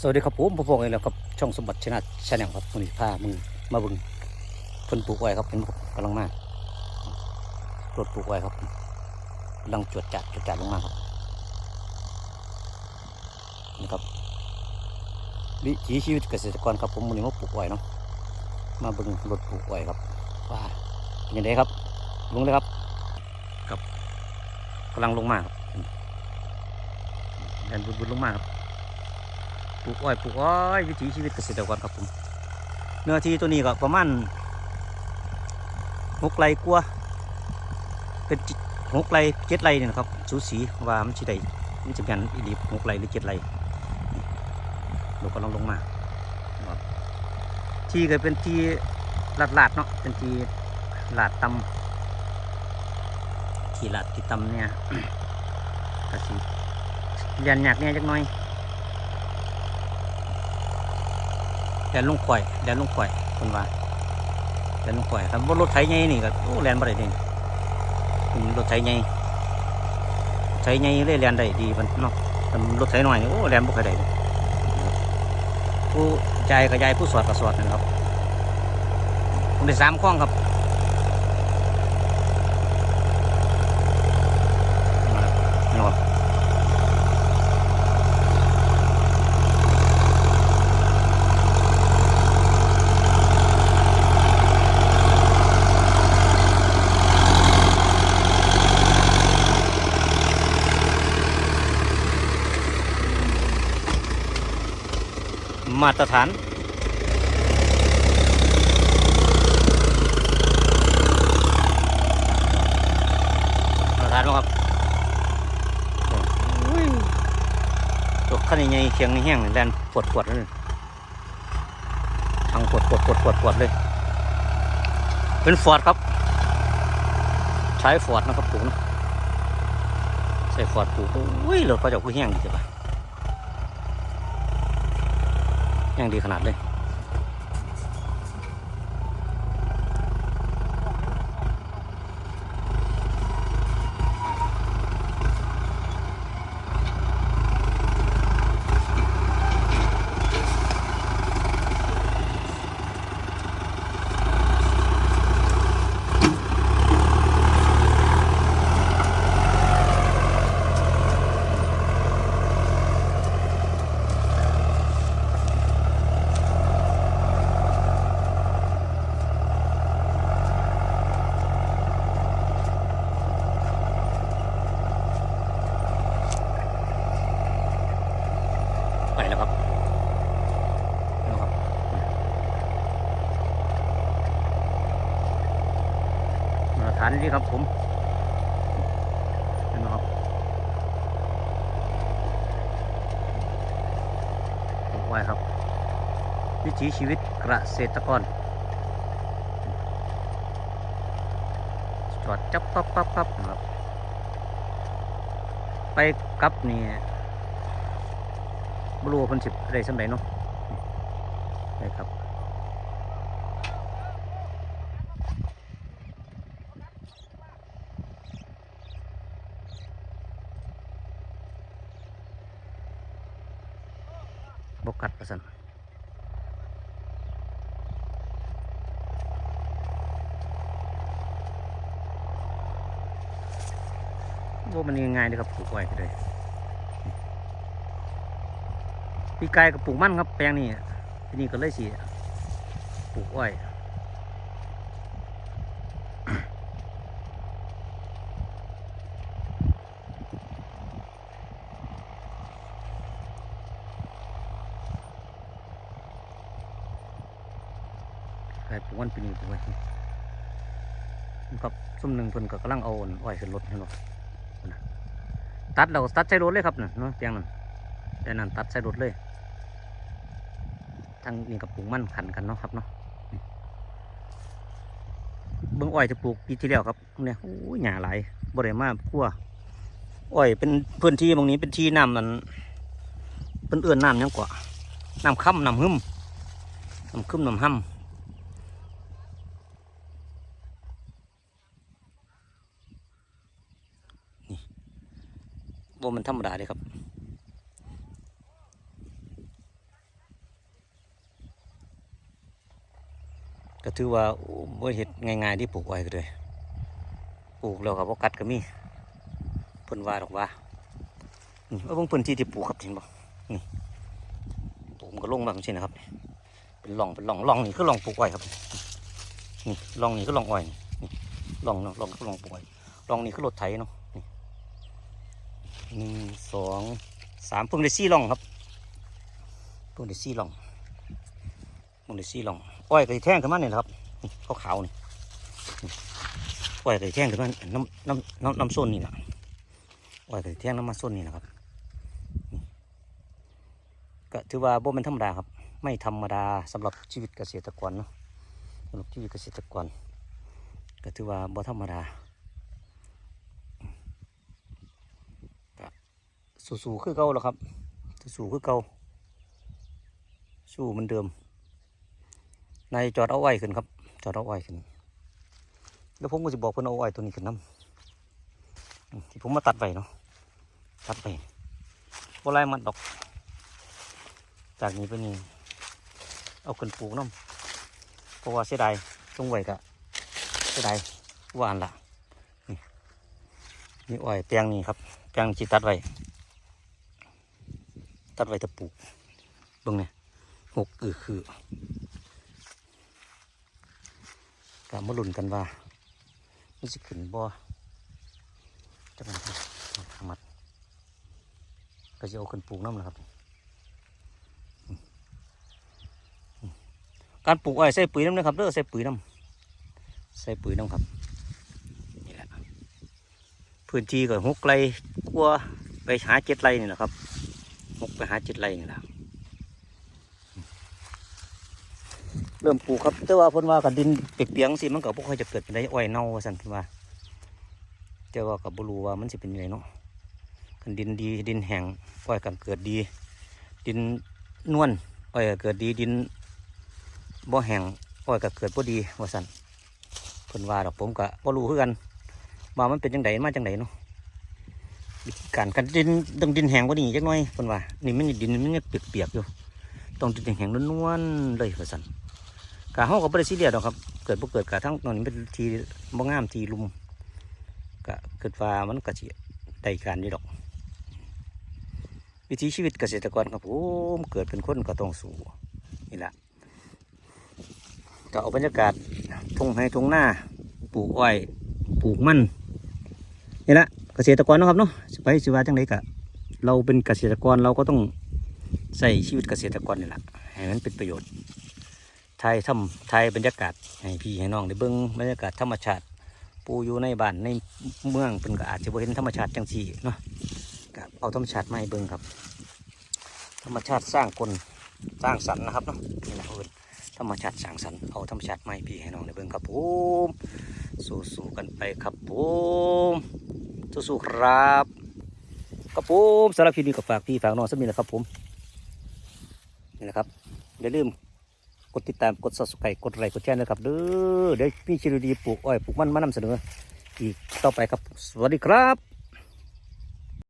สวัสดีครับผมผมพงษ์เองแล้วครับช่องสมบัติชนะชาแนลครับมือผ้ามือมาบึงเพิ่นปลูกไว้ครับเห็นกำลังมากรถปลูกไว้ครับกำลังจวดจัดจวดจัดลงมาครับนี่ครับวิถีชีวิตเกษตรกรครับผมมือนี้มาปลูกไว้เนาะมาบึงรถปลูกไว้ครับว่าเป็นยังไงครับลงเลยครับครับกำลังลงมาครับแดนบุดๆลงมาครับ ลูกอ้อยปลูกอ้อยวิถีชีวิตเกษตรกรครับผมเนื้อที่ตัวนี้ก็ประมาณหกไร่กว่าเป็นหกไร่เจ็ดไร่เนี่ยนะครับสูสีว่ามันสิได้มันจะเป็นอีดีหกไร่หรือเจ็ดไร่เราก็ลองลงมาที่ก็เป็นที่ลาดลาดเนาะเป็นที่ลาดตำที่ลาดที่ตำเนี่ยก็สิเรียนยากเนี่ยจักหน่อย แดนลุงข่อยแดนลุงข่อยคนว่าแดนลุงข่อยครับรถไถใหญ่นี่ก็โอ้แลนบ่ได้เด่รถไถใหญ่ไถใหญ่เลยแลนได้ดีมันเนาะรถไถน้อยนี่โอ้แลนบ่ค่อยได้ผู้ใจายก็ยายผู้สอดก็สอดนะครับผมได้สามข้องครับนี่ครับ มาตรฐาน มาตรฐานบ่ครับโอ้ยตัวขั้นใหญ่ๆเคียงนี่แห้งนี่แลนปวดปวดๆเลยทางปวดปวดปวดปวดปวดเลย เป็นฟอร์ดครับ ใช้ฟอร์ดนะครับปลูกนะใช้ฟอร์ดปลูกอุ้ยรถเขาเจะคือแห้งดีจัง ปะยังดีขนาดเลย ไปแล้วครับนี่ครับมาตรฐานนี่ครับผมนไหมครับปลูกไว้ครับวิถีชีวิตเกษตรกรจอดจับปั๊บปั๊บปั๊บนะครับไปกับนี่ บรูว่าเพันสิบได้สำไรเนาะนี่ครับบกัดประสันว่ามันยังไงเลยครับปลูกไว้ก็ได้ ปีกายกับปลูกมันครับแปลงนี้ที่นี้ก็เลยสิปลูกอ้อยกายปลูกมันปีนี้ปลูกไว้ครับส้มหนึ่งเพิ่นก็กำลังเอาอ้อยขึ้นรถเห็นบ่นะตัดเราตัดใช้รถเลยครับน่ะเนาะแปลงนั้นแต่นั้นตัดใช้รถเลย ทางนี่กับปลูกมันขันกันเนาะครับเนาะเบื้องอ้อยจะปลูกปีที่แล้วครับเนี่ยโอ้ยหญ้าหลายบริมาคั่วอ้อยเป็นพื้นที่ตรงนี้เป็นที่น้ำมันเป็นเอื้อนน้ำยังกว่าน้ำค่ำน้ำหึมน้ำคึมน้ำห้ำนี่โบมันธรรมดาเลยครับ ก็ถือว่าโอ้บ่เฮ็ดง่ายๆที่ปลูกอ้อยก็เลยปลูกแล้วก็บ่กัดก็มีเพิ่นว่าดอกว่านี่เอาเบิ่งพื้นที่ที่ปลูกครับเห็นบ่นี่ปลูกมันก็ลงมาจังซี่นะครับ เป็นร่องเป็นร่องร่องนี่คือร่องปลูกอ้อยครับนี่ร่องนี่คือร่องอ้อยนี่ร่องเนาะร่องคือร่องปลูกอ้อยร่องนี่คือรถไถเนาะนี่หนึ่งสองสามเพิ่งได้สี่ร่องครับเพิ่งได้สี่ร่องเพิ่งได้สี่ร่อง อ้อยก็สิแท่งขึ้นมาเนี่ยนะครับนี่ขาวนี่อ้อยก็สิแท่งขึ้นมาน้ำน้ำน้ำน้ำส้นนี่แหละอ้อยก็สิแท่งน้ำมันส้นนี่นะครับก็ถือว่าบ่เป็นธรรมดาครับ ไม่ธรรมดาสำหรับชีวิตเกษตรกรเนาะสำหรับชีวิตเกษตรกร ก็ถือว่าบ่ธรรมดาสู้ๆคือเก่าแล้วครับสู้ๆคือเก่าสู้เหมือนเดิม ในจอดเอาไว้ขึ้นครับ จอดเอาไว้ขึ้น แล้วผมก็จะบอกเพิ่อนเอาไว้ตัวนี้ขึ้นน้ำที่ผมมาตัดไว้เนาะ ตัดไปบ่ไรมันดอก จากนี้ไปนี่ เอาขึ้นปลูกน้ำเพราะว่าเสียดายตรงไว้กะเสียดายหวานละนี่นี่อ้อยแปลงนี่ครับ แปลงที่ตัดไว้ ตัดไว้จะปลูกเบิ่งเนี่ยหกอือคือ กะมาลุ้นกันว่ามันสิขึ้นบ่จะมันทำมัดก็จะเอาขึ้นปลูกน้ำนะครับ การปลูกอ้อยใส่ปุ๋ยน้ำนะครับเด้อใส่ปุ๋ยน้ำใส่ปุ๋ยน้ำครับนี่แหละพื้นที่ก็หกไร่กลัวไปหาเจ็ดไร่นี่นะครับหกไปหาเจ็ดไร่นี่แหละ เริ่มปลูกครับ แต่ว่าเพิ่นว่ากับดินเปียกๆสิมันก็บ่ค่อยจะเกิดเป็นไรอ้อยเน่าว่าซั่นเพิ่นว่าแต่ว่ากับ่รู้ว่ามันสิเป็นยังไงเนาะกันดินดีดินแห้งอ้อยกันเกิดดี ดินนวลอ้อยก็เกิดดีดินบ่แห้งอ้อยก็เกิดบ่ดีว่าซั่นเพิ่นว่าดอกผมก็บ่รู้คือกันว่ามันเป็นจังไดมาจังไดเนาะวิธีการกันดินต้องดินแห้งกว่านี้จักหน่อยเพิ่นว่านี่มันดินมันยังเปียกๆอยู่ต้องดินแห้งๆนวลๆเลยว่าซั่น กะเฮาก็บ่ได้ซีเรียสดอกครับ เกิดบ่เกิดกะทั้งตอนนี้เป็นทีบ่งามทีลุมก็คิดว่ามันก็สิได้การอยู่ดอก วิถีชีวิตเกษตรกรครับผมเกิดเป็นคนก็ต้องสู้นี่แหละก็เอาบรรยากาศทงไร่ทุ่งนาปลูกอ้อยปลูกมันนี่ละเกษตรกรนะครับเนาะสิไปสิว่าจังไดกะเราเป็นเกษตรกรเราก็ต้องใส่ชีวิตเกษตรกรนี่แหละให้มันเป็นประโยชน์ ไทยทำไทยบรรยากาศให้พี่ให้น้องได้เบิ่งบรรยากาศธรรมชาติ ปูอยู่ในบ้านในเมืองเป็นก็อาจจะบ่เห็นธรรมชาติจังสีเนาะเอาธรรมชาติมาให้เบิ่งครับ ธรรมชาติสร้างคนสร้างสรรค์นะครับเนาะนี่แหละเอิ้นธรรมชาติสร้างสรรค์เอาธรรมชาติมาให้พี่ให้น้องได้เบิ่งครับผมสู้ๆกันไปครับผมสู้ๆครับครับผมสำหรับคลิปนี้ก็ฝากพี่ฝากน้องสักนิดนะครับผมนี่แหละครับอย่าลืม กดติดตามกดสับสไครต์กดไลค์กดแชร์นะครับเด้อเดี๋ยวพี่ชิรดีปลูกอ้อยปลูกมันมานำเสนออีกต่อไปครับ สวัสดีครับ